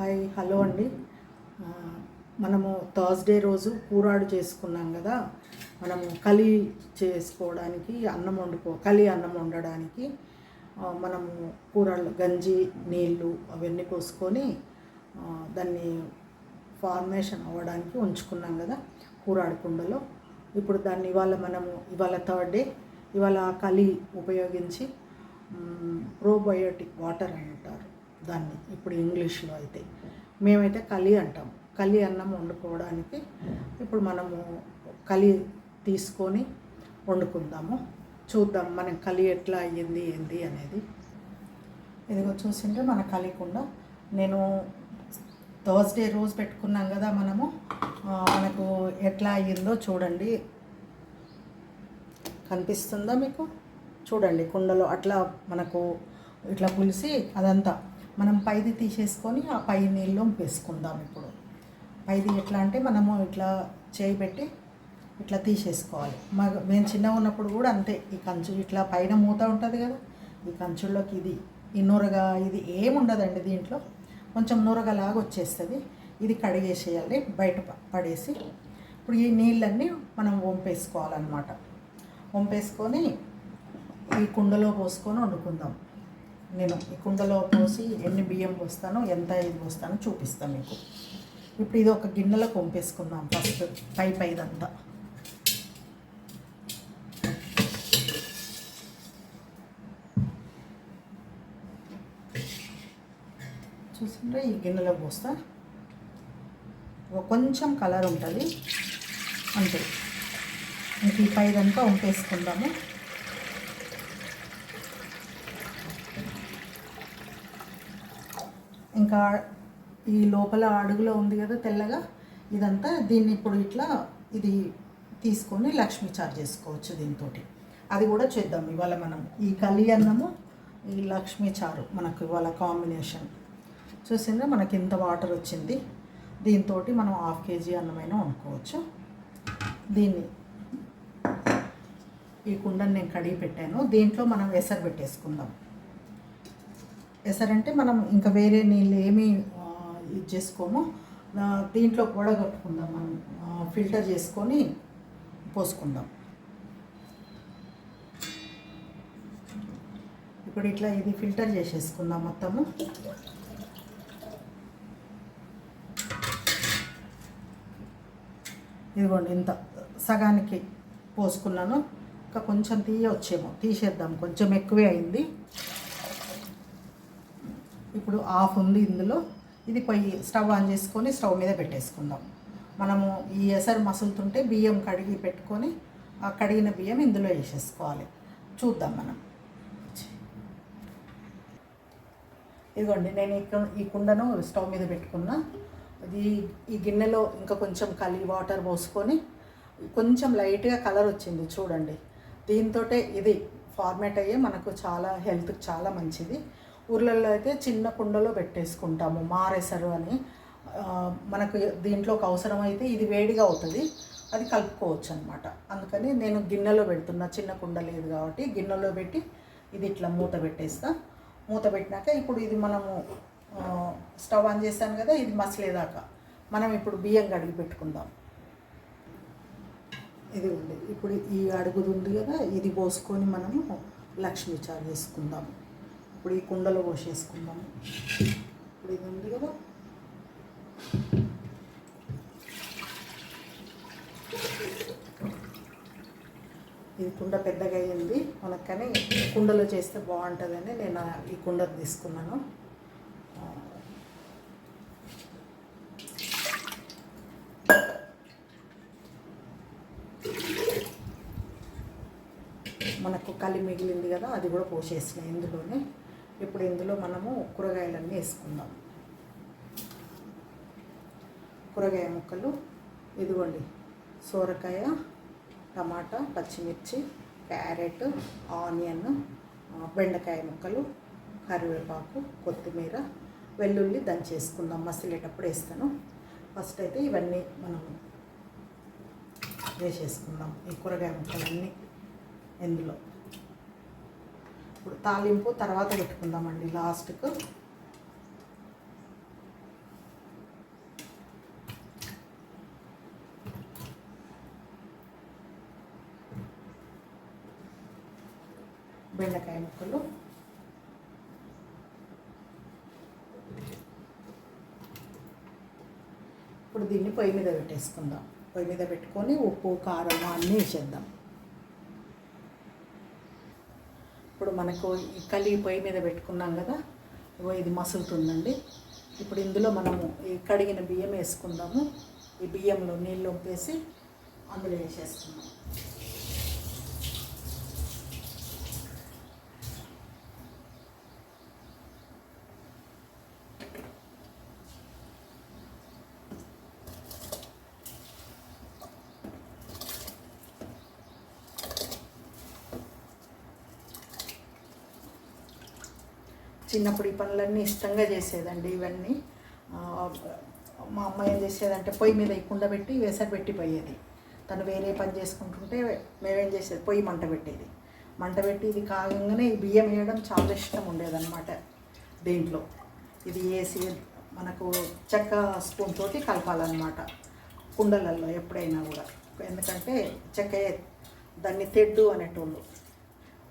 Hi hello అండి. మనము Thursday రోజు కూరాడు చేసుకున్నాం కదా. మనము కలి చేసుకోవడానికి అన్నం వండుకో కలి అన్నం వండడానికి మనము కూరలు గంజి నీళ్ళు అవన్నీ పోసుకొని దాన్ని ఫార్మేషన్ అవ్వడానికి ఉంచుకున్నాం కదా కూరాడు కుండలో. ఇప్పుడు దాన్ని ఇవాళ మనము ఇవాళ థర్డ్ డే ఇవాళ కలి ఉపయోగించి ప్రోబయోటిక్ వాటర్ అంటారు. దాన్ని ఇప్పుడు ఇంగ్లీష్లో అయితే. మేమైతే కలి అంటాం. కలి అన్నం వండుకోవడానికి ఇప్పుడు మనము కలి తీసుకొని వండుకుందాము. చూద్దాం మన కలి ఎట్లా అయ్యింది ఏంది అనేది. ఇదిగో చూసింటే మన కలికుండా నేను థర్స్డే రోజు పెట్టుకున్నాం కదా మనము. మనకు ఎట్లా అయ్యిందో చూడండి. కనిపిస్తుందా మీకు? చూడండి కుండలో అట్లా మనకు ఇట్లా పులిసి అదంతా మనం పైది తీసేసుకొని ఆ పై నీళ్ళు వేసుకుందాం ఇప్పుడు. పైది ఎట్లా అంటే మనము ఇట్లా చేయి పెట్టి ఇట్లా తీసేసుకోవాలి. మా మేము చిన్నగా ఉన్నప్పుడు కూడా అంతే. ఈ కంచు ఇట్లా పైన మూత ఉంటుంది కదా ఈ కంచుల్లోకి ఇది ఈ నూరగా ఇది ఏముండదండి దీంట్లో. కొంచెం నూరగలాగా వచ్చేస్తుంది. ఇది కడిగేసేయాలి బయట పడేసి. ఇప్పుడు ఈ నీళ్ళన్నీ మనం వంపేసుకోవాలన్నమాట. వంపేసుకొని ఈ కుండలో పోసుకొని వండుకుందాం. నేను ఈ కుండలో పోసి ఎన్ని బియ్యం పోస్తానో ఎంత ఇది పోస్తానో చూపిస్తాను మీకు. ఇప్పుడు ఇది ఒక గిన్నెలో వంపేసుకుందాం ఫస్ట్ పై పైదంతా. చూసుకుంటే ఈ గిన్నెలో పోస్తా. కొంచెం కలర్ ఉంటుంది. అంతే. ఇంక ఈ పైదంతా వంపేసుకుందాము ఇంకా ఈ లోపల అడుగులో ఉంది కదా తెల్లగా ఇదంతా దీన్ని ఇప్పుడు ఇట్లా ఇది తీసుకొని లక్ష్మీ చారు చేసుకోవచ్చు దీంతో అది కూడా చేద్దాం ఇవాళ మనం. ఈ కలి అన్నము ఈ లక్ష్మి చారు మనకు ఇవాళ కాంబినేషన్. చూసిందా మనకి ఇంత వాటర్ వచ్చింది? దీంతో మనం హాఫ్ కేజీ అన్నమైనా వండుకోవచ్చు. దీన్ని ఈ కుండని నేను కడిగి పెట్టాను. దీంట్లో మనం ఎసరు పెట్టేసుకుందాం. ఎసరంటే మనం ఇంకా వేరే నీళ్ళు ఏమీ ఇది చేసుకోము. దీంట్లో దీంట్లో వడగట్టుకుందాం మనం. ఫిల్టర్ చేసుకొని పోసుకుందాం. ఇప్పుడు ఇట్లా ఇది ఫిల్టర్ చేసేసుకుందాం మొత్తము. ఇదిగోండి ఇంత సగానికి పోసుకున్నాను. ఇంకా కొంచెం తీయ వచ్చేమో తీసేద్దాం. కొంచెం ఎక్కువే అయింది. ఇప్పుడు ఆఫ్ ఉంది ఇందులో. ఇది పొయ్యి స్టవ్ ఆన్ చేసుకొని స్టవ్ మీద పెట్టేసుకుందాం. మనము ఈ ఎసరు మసులుతుంటే బియ్యం కడిగి పెట్టుకొని ఆ కడిగిన బియ్యం ఇందులో వేసేసుకోవాలి. చూద్దాం మనం. ఇదిగోండి నేను ఇక్కడ ఈ కుండను స్టవ్ మీద పెట్టుకున్నా. అది ఈ గిన్నెలో ఇంకా కొంచెం కలి వాటర్ పోసుకొని కొంచెం లైట్గా కలర్ వచ్చింది చూడండి. దీంతో ఇది ఫార్మేట్ అయ్యే మనకు చాలా హెల్త్కి చాలా మంచిది. ఊర్లలో అయితే చిన్న కుండలో పెట్టేసుకుంటాము మారేసరు అని. మనకు దీంట్లోకి అవసరమైతే ఇది వేడిగా అవుతుంది అది కలుపుకోవచ్చు అనమాట అందుకని నేను గిన్నెలో పెడుతున్నా చిన్న కుండ లేదు కాబట్టి గిన్నెలో పెట్టి ఇది ఇట్లా మూత పెట్టేస్తా. మూత పెట్టినాక ఇప్పుడు ఇది మనము స్టవ్ ఆన్ చేశాను కదా ఇది మసలేదాకా. మనం ఇప్పుడు బియ్యం కడిగి పెట్టుకుందాం. ఇది ఉంది. ఇప్పుడు ఈ అడుగుది ఉంది కదా ఇది పోసుకొని మనము లక్ష్మీ చారు చేసుకుందాము. ఇప్పుడు ఈ కుండలో పోసేసుకుందాము ఇప్పుడు ఇది ఉంది కదా. ఇది కుండ పెద్దగా అయ్యింది. మనకు కానీ కుండలో చేస్తే బాగుంటుందని నేను ఈ కుండ తీసుకున్నాను. మనకు కలి మిగిలింది కదా అది కూడా పోసేసిన ఇందులోనే. ఇప్పుడు ఇందులో మనము కూరగాయలన్నీ వేసుకుందాం. కూరగాయ ముక్కలు ఇదిగోండి సోరకాయ టమాటా పచ్చిమిర్చి క్యారెట్ ఆనియన్ బెండకాయ ముక్కలు కరివేపాకు కొత్తిమీర వెల్లుల్లి దంచేసుకుందాం మసిలేటప్పుడు వేస్తాను. ఫస్ట్ అయితే ఇవన్నీ మనం వేసేసుకుందాం ఈ కూరగాయ ముక్కలన్నీ ఇందులో. ఇప్పుడు తాలింపు తర్వాత పెట్టుకుందామండి లాస్ట్కు. బెండకాయ ముక్కలు. ఇప్పుడు దీన్ని పొయ్యి మీద పెట్టేసుకుందాం. పొయ్యి మీద పెట్టుకొని ఉప్పు కారం అన్నీ వేసేద్దాం. ఇప్పుడు మనకు ఈ కలి పొయ్యి మీద పెట్టుకున్నాం కదా ఇగో ఇది మసులుతుందండి. ఇప్పుడు ఇందులో మనము ఈ కడిగిన బియ్యం వేసుకుందాము. ఈ బియ్యంలో నీళ్ళు ఒప్పేసి అందులో వేసేస్తున్నాం. చిన్నప్పుడు ఈ పనులన్నీ ఇష్టంగా చేసేదండి ఇవన్నీ. మా అమ్మ ఏం చేసేదంటే పొయ్యి మీద కుండ పెట్టి వేసరి పెట్టి పోయేది. తను వేరే పని చేసుకుంటుంటే మేమేం చేసేది? పొయ్యి మంట పెట్టేది. మంట పెట్టి ఇది కాగంగానే ఈ బియ్యం వేయడం చాలా ఇష్టం ఉండేదన్నమాట దీంట్లో. ఇది వేసి మనకు చెక్క స్పూన్ తోటి కలపాలన్నమాట కుండలల్లో ఎప్పుడైనా కూడా. ఎందుకంటే చెక్క దాన్ని తెడ్డు అనేటోళ్ళు.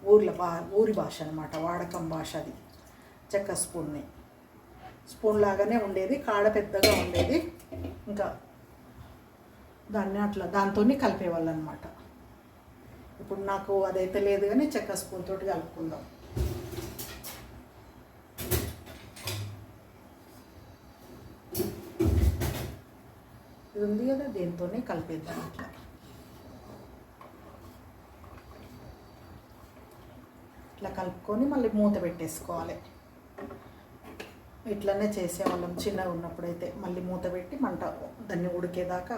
ఊర్ల బా ఊరి భాష అనమాట వాడకం భాష అది. చెక్క స్పూన్ని. స్పూన్ లాగానే ఉండేది కాడ పెద్దగా ఉండేది. ఇంకా దాన్ని అట్లా దాంతో కలిపేవాళ్ళు అనమాట ఇప్పుడు నాకు అదైతే లేదు కానీ చెక్క స్పూన్ తోటి కలుపుకుందాం. ఇది ఉంది కదా దీంతోనే కలిపేద్దాం అట్లా. ఇట్లా కలుపుకొని మళ్ళీ మూత పెట్టేసుకోవాలి. ఇట్లనే చేసేవాళ్ళం చిన్నగా ఉన్నప్పుడైతే. మళ్ళీ మూత పెట్టి మంట దాన్ని ఉడికేదాకా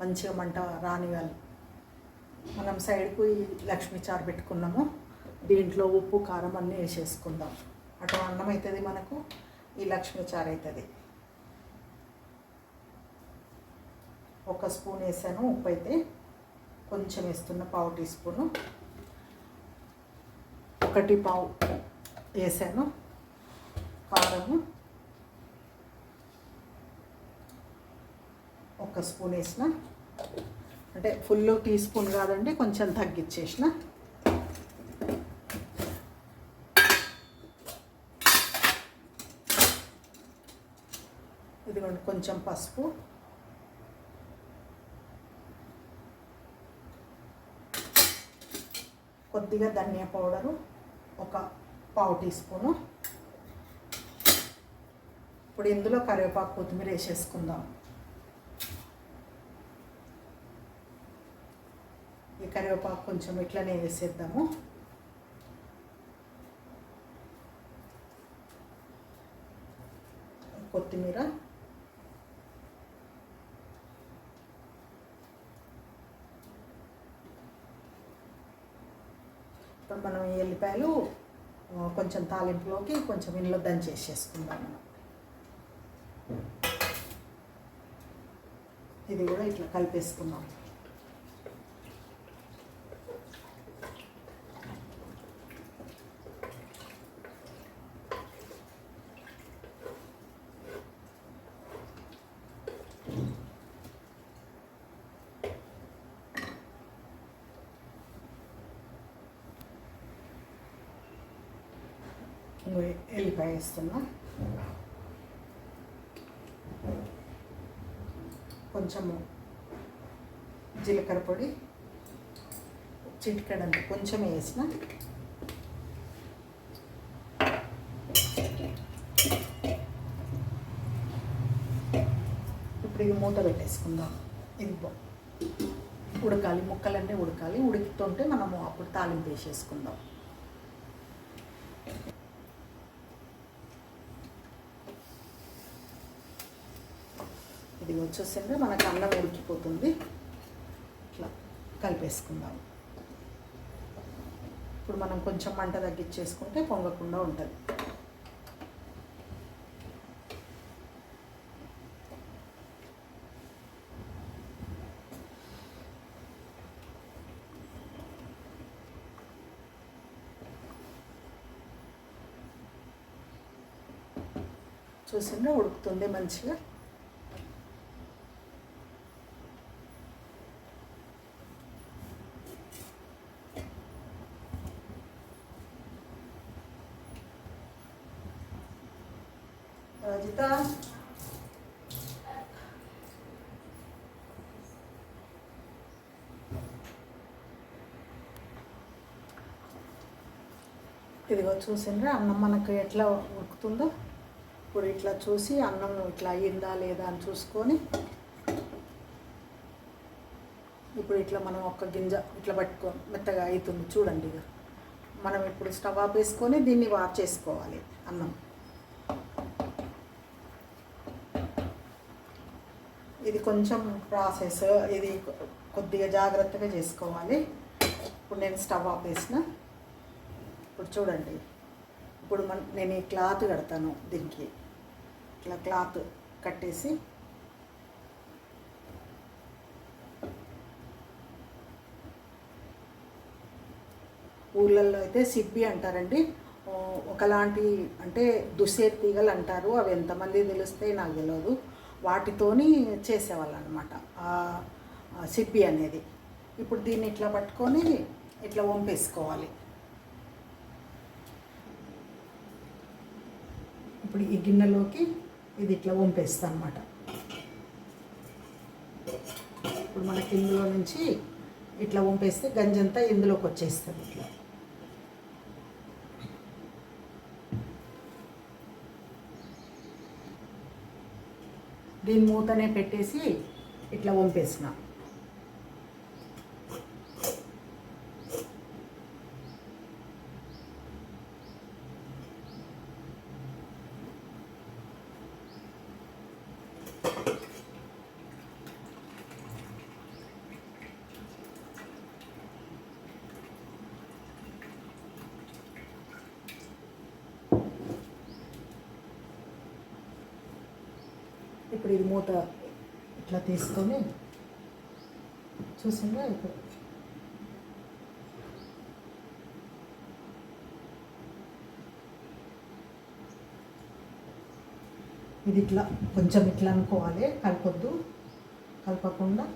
మంచిగా మంట రానివ్వాలి. మనం సైడ్కు ఈ లక్ష్మీ చారు పెట్టుకున్నాము. దీంట్లో ఉప్పు కారం అన్నీ వేసేసుకుందాం. అటు అన్నం అవుతుంది మనకు ఈ లక్ష్మీ చారు అవుతుంది ఒక స్పూన్ వేసాను ఉప్పు అయితే కొంచెం వేస్తున్న పావు టీ స్పూను. ఒకటి పావు వేసాను. కారము ఒక స్పూన్ వేసిన. అంటే ఫుల్ టీ స్పూన్ కాదండి కొంచెం తగ్గిచ్చేసిన. ఇదిగోండి కొంచెం పసుపు. కొద్దిగా ధనియా పౌడరు ఒక పావు టీ స్పూను. ఇప్పుడు ఇందులో కరివేపాకు కొత్తిమీర వేసేసుకుందాం. ఈ కరివేపాకు కొంచెం ఇట్లనే వేసేద్దాము. కొత్తిమీర. ఇప్పుడు మనం ఎల్లిపాయలు కొంచెం తాలింపులోకి కొంచెం ఇంట్లో దంచేసేసుకుందాం మనం ఇది కూడా ఇట్లా కలిపేసుకున్నాం ఎల్లిపాయ వేస్తున్నా. కొంచెము జీలకర్ర పొడి చిటికడంత కొంచెం వేసిన ఇప్పుడు ఇది మూత పెట్టేసుకుందాం. ఇది ఉడకాలి ముక్కలన్నీ ఉడకాలి. ఉడుకుతుంటే మనము అప్పుడు తాలింపు వేసేసుకుందాం. ఇది వచ్చేసింది. మనకు అన్నం ఉడికిపోతుంది. ఇట్లా కలిపేసుకుందాం. ఇప్పుడు మనం కొంచెం మంట తగ్గించేసుకుంటే పొంగకుండా ఉంటుంది. చూసిండ్రా? ఉడుకుతుంది మంచిగా ఎంత ఇదిగో చూసిండ్రా అన్నం మనకు ఎట్లా ఉడుకుతుందో? ఇప్పుడు ఇట్లా చూసి అన్నం ఇట్లా అయ్యిందా లేదా అని చూసుకొని ఇప్పుడు ఇట్లా మనం ఒక్క గింజ ఇట్లా పట్టుకో మెత్తగా అవుతుంది చూడండి ఇక మనం ఇప్పుడు స్టవ్ ఆఫ్ వేసుకొని దీన్ని వాష్ చేసుకోవాలి అన్నం. ఇది కొంచెం ప్రాసెస్ ఇది కొద్దిగా జాగ్రత్తగా చేసుకోవాలి. ఇప్పుడు నేను స్టవ్ ఆఫ్ వేసిన ఇప్పుడు చూడండి. ఇప్పుడు మన నేను ఈ క్లాత్ కడతాను దీనికి. ఇట్లా క్లాత్ కట్టేసి. ఊళ్ళల్లో అయితే సిబ్బి అంటారండి. ఒకలాంటి అంటే దుసేర్ తీగలు అంటారు. అవి ఎంతమంది తెలిస్తే నాకు తెలియదు వాటితోని చేసేవాళ్ళు అనమాట సిబ్బి అనేది. ఇప్పుడు దీన్ని ఇట్లా పట్టుకొని ఇట్లా వంపేసుకోవాలి. ఇప్పుడు ఈ గిన్నెలోకి ఇది ఇట్లా వంపేస్తాను అనమాట ఇప్పుడు మనకి ఇందులో నుంచి ఇట్లా వంపేస్తే గంజంతా ఇందులోకి వచ్చేస్తుంది ఇట్లా. దీని మూతనే పెట్టేసి ఇట్లా వంపేసిన. ఇప్పుడు ఇది మూత ఇట్లా తీసుకొని చూసిందా ఇప్పుడు? ఇది ఇట్లా కొంచెం ఇట్లా అనుకోవాలి కలపొద్దు. కలపకుండా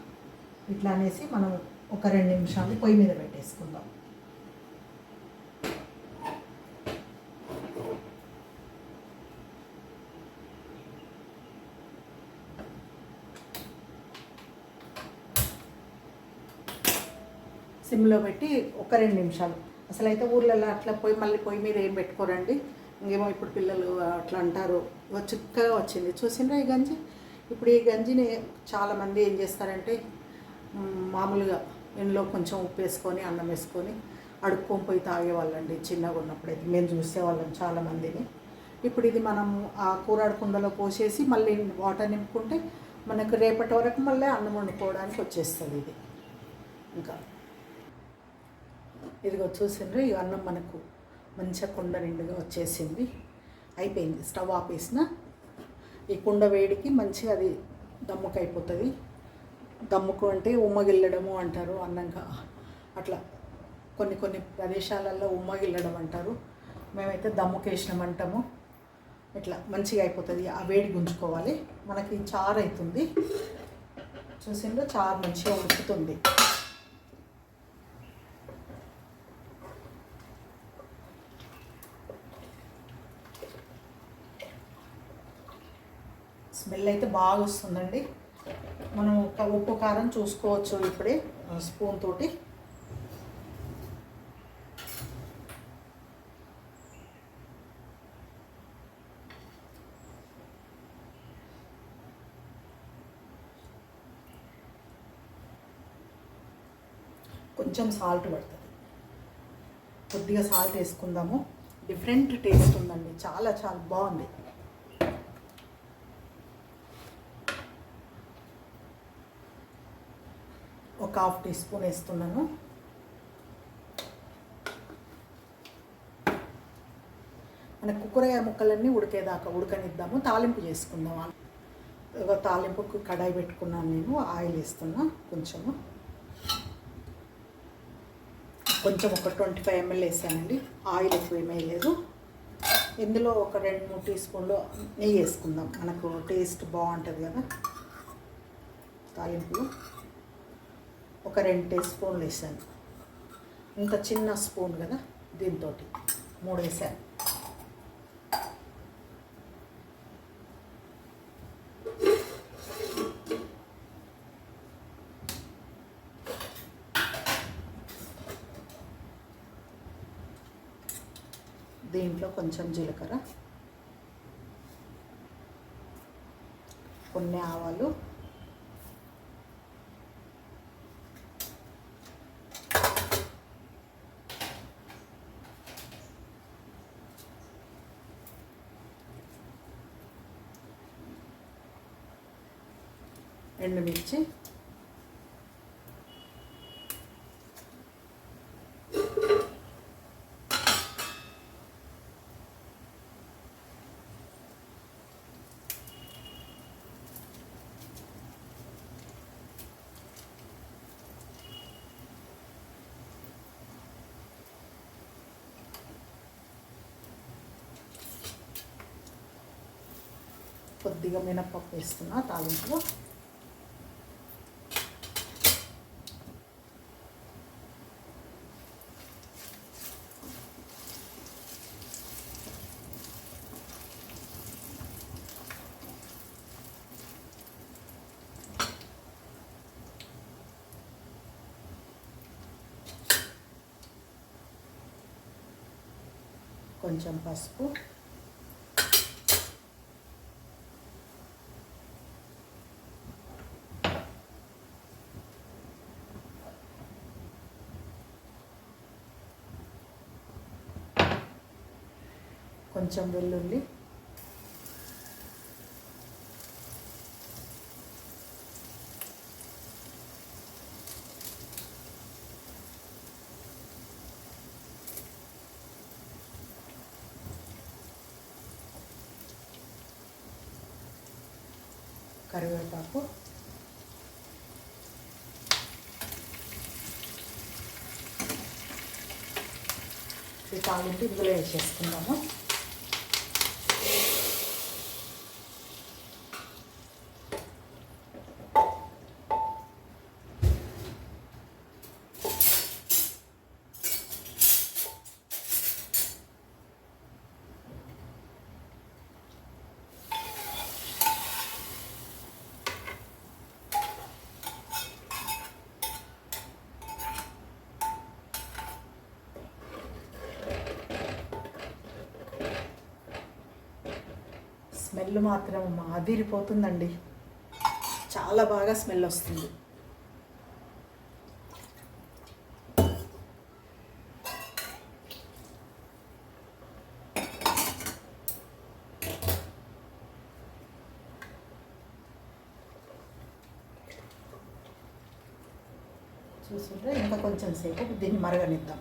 ఇట్లా అనేసి మనం ఒక రెండు నిమిషాలు పొయ్యి మీద పెట్టేసుకుందాం. సిమ్లో పెట్టి ఒక రెండు నిమిషాలు. అసలు అయితే ఊర్లలో అట్లా పోయి మళ్ళీ పొయ్యి మీద ఏం పెట్టుకోరండి? ఇంకేమో ఇప్పుడు పిల్లలు అట్లా అంటారు. చిక్కగా వచ్చింది. చూసిండ్రా ఈ గంజి? ఇప్పుడు ఈ గంజిని చాలామంది ఏం చేస్తారంటే మామూలుగా ఇంట్లో కొంచెం ఉప్పు వేసుకొని అన్నం వేసుకొని అడుక్కొని పోయి తాగేవాళ్ళండి చిన్నగా ఉన్నప్పుడైతే. మేము చూసేవాళ్ళం చాలామందిని ఇప్పుడు ఇది మనం ఆ కూరాడు కుండలో పోసేసి మళ్ళీ వాటర్ నింపుకుంటే మనకు రేపటి వరకు మళ్ళీ అన్నం వండుకోవడానికి వచ్చేస్తుంది ఇది. ఇంకా ఇదిగో చూసిండ్రు ఈ అన్నం మనకు మంచిగా కుండ నిండుగా వచ్చేసింది. అయిపోయింది. స్టవ్ ఆపేసిన. ఈ కుండ వేడికి మంచిగా అది దమ్ముకు అయిపోతుంది దమ్ముకు అంటే ఉమ్మగిల్లడము అంటారు అన్నంగా. అట్లా కొన్ని కొన్ని ప్రదేశాలలో ఉమ్మగిల్లడం అంటారు. మేమైతే దమ్ముకేసినామంటాము. అంటాము ఇట్లా మంచిగా అయిపోతుంది. ఆ వేడి గుంజుకోవాలి. మనకి చారు అవుతుంది చూసిండ్రు? చారు మంచిగా ఉడుకుతుంది. స్మెల్ అయితే బాగా వస్తుందండి. మనం ఒక ఉప్పు కారం చూసుకోవచ్చు ఇప్పుడే స్పూన్ తోటి. కొంచెం సాల్ట్ పడుతుంది. కొద్దిగా సాల్ట్ వేసుకుందాము. డిఫరెంట్ టేస్ట్ ఉందండి. చాలా చాలా బాగుంది. ఒక హాఫ్ టీ స్పూన్ వేస్తున్నాను. మన కూరగాయ ముక్కలన్నీ ఉడికేదాకా ఉడకనిద్దాము. తాలింపు చేసుకుందాం. ఒక తాలింపుకు కడాయి పెట్టుకున్నాను నేను. ఆయిల్ వేస్తున్నా కొంచెము. కొంచెం ఒక ట్వంటీ ఫైవ్ ఎంఎల్ వేసానండి. ఆయిల్ ఎక్కువ ఏమీ లేదు. ఇందులో ఒక రెండు మూడు టీ స్పూన్లు నెయ్యి వేసుకుందాం. మనకు టేస్ట్ బాగుంటుంది కదా. తాలింపులో. ఒక రెండు స్పూన్లు వేసాను. ఇంకా చిన్న స్పూన్ కదా దీంతో మూడు వేసాను. దీంట్లో కొంచెం జీలకర్ర కొన్ని ఆవాలు ఎండుమిర్చి కొద్దిగా మినప్పప్పు వేస్తున్నా తాలింపులో. కొంచెం పసుపు. కొంచెం వెల్లుల్లి. కరివేపాకు. ఈ తాలింపు ఇందులో వేసేసుకుందాము. స్మెల్ మాత్రం మాదిరిపోతుందండి. చాలా బాగా స్మెల్ వస్తుంది. చూసుకుంటే ఇంకా కొంచెం సేపు దీన్ని మరగనిద్దాం.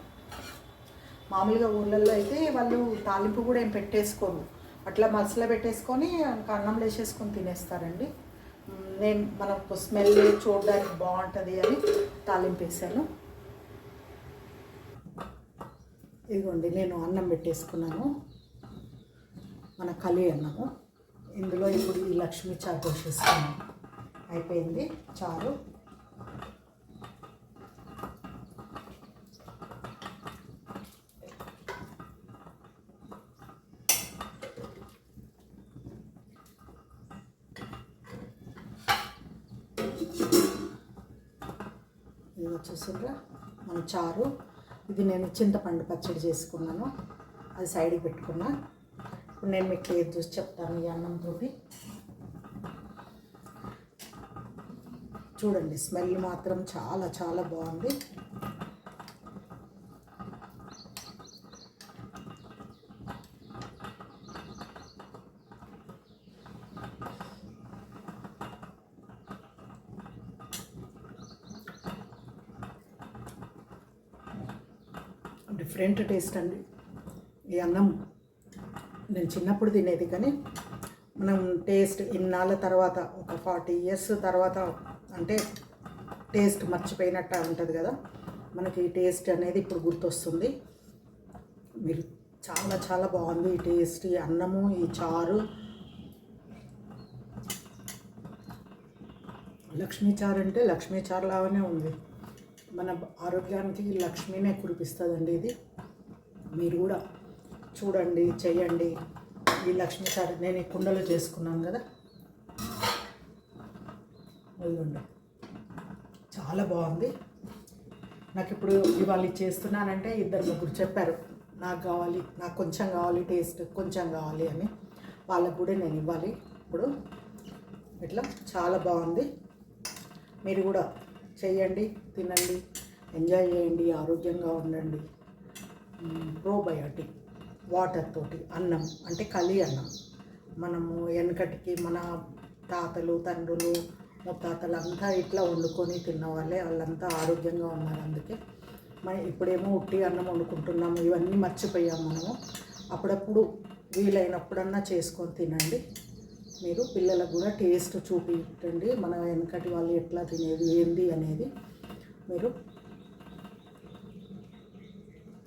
మామూలుగా ఊర్లలో అయితే వాళ్ళు తాలింపు కూడా ఏం పెట్టేసుకోరు. అట్లా మసలు పెట్టేసుకొని అన్నం అన్నంలో వేసేసుకొని తినేస్తారండి నేను మనకు స్మెల్ చూడడానికి బాగుంటుంది అని తాలింపు వేసాను. ఇదిగోండి నేను అన్నం పెట్టేసుకున్నాను. మన కలి అన్నము. ఇందులో ఇప్పుడు ఈ లక్ష్మీ చారు పోసేసుకున్నాను. అయిపోయింది చారు ఇది వచ్చేసిండ్రా మన చారు. ఇది నేను చింతపండు పచ్చడి చేసుకున్నాను. అది సైడ్కి పెట్టుకున్నా. ఇప్పుడు నేను మీకు ఏది చూసి చెప్తాను ఈ అన్నంతో చూడండి స్మెల్ మాత్రం చాలా చాలా బాగుంది. డిఫరెంట్ టేస్ట్ అండి. ఈ అన్నం నేను చిన్నప్పుడు తినేది కానీ మనం టేస్ట్ ఇన్నాళ్ళ తర్వాత ఒక ఫార్టీ ఇయర్స్ తర్వాత అంటే టేస్ట్ మర్చిపోయినట్టు ఉంటుంది కదా. మనకి ఈ టేస్ట్ అనేది ఇప్పుడు గుర్తొస్తుంది. మీరు చాలా చాలా బాగుంది ఈ టేస్ట్ ఈ అన్నము ఈ చారు. లక్ష్మీ చారు అంటే లక్ష్మీ చారు లాగానే ఉంది. మన ఆరోగ్యానికి లక్ష్మీనే కురిపిస్తుందండి ఇది. మీరు కూడా చూడండి చేయండి ఈ లక్ష్మీ సారి నేను ఈ కుండలో చేసుకున్నాను కదా. ఇదిగోండి. చాలా బాగుంది. నాకు ఇప్పుడు ఇవాళ చేస్తున్నానంటే ఇద్దరు ముగ్గురు చెప్పారు. నాకు కావాలి నాకు కొంచెం కావాలి టేస్ట్ కొంచెం కావాలి అని. వాళ్ళకు కూడా నేను ఇవ్వాలి. ఇప్పుడు ఇట్లా చాలా బాగుంది. మీరు కూడా చేయండి తినండి ఎంజాయ్ చేయండి ఆరోగ్యంగా ఉండండి. ప్రోబయోటిక్ వాటర్ తోటి అన్నం అంటే కలి అన్నం. మనము వెనకటికి మన తాతలు తండ్రులు ముత్తాతలు అంతా ఇట్లా వండుకొని తిన్న వాళ్ళే వాళ్ళంతా ఆరోగ్యంగా ఉన్నారు అందుకే. మన ఇప్పుడేమో ఉట్టి అన్నం వండుకుంటున్నాము ఇవన్నీ మర్చిపోయాము మనము. అప్పుడప్పుడు వీలైనప్పుడన్నా చేసుకొని తినండి. మీరు పిల్లలకు కూడా టేస్ట్ చూపించండి. మన వెనకటి వాళ్ళు ఎట్లా తినేది ఏంది అనేది మీరు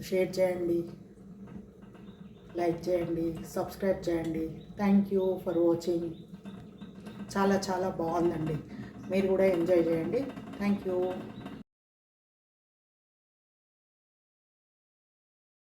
షేర్ చేయండి. లైక్ చేయండి సబ్స్క్రైబ్ చేయండి. థ్యాంక్ యూ ఫర్ వాచింగ్ చాలా చాలా బాగుందండి. మీరు కూడా ఎంజాయ్ చేయండి. Thank you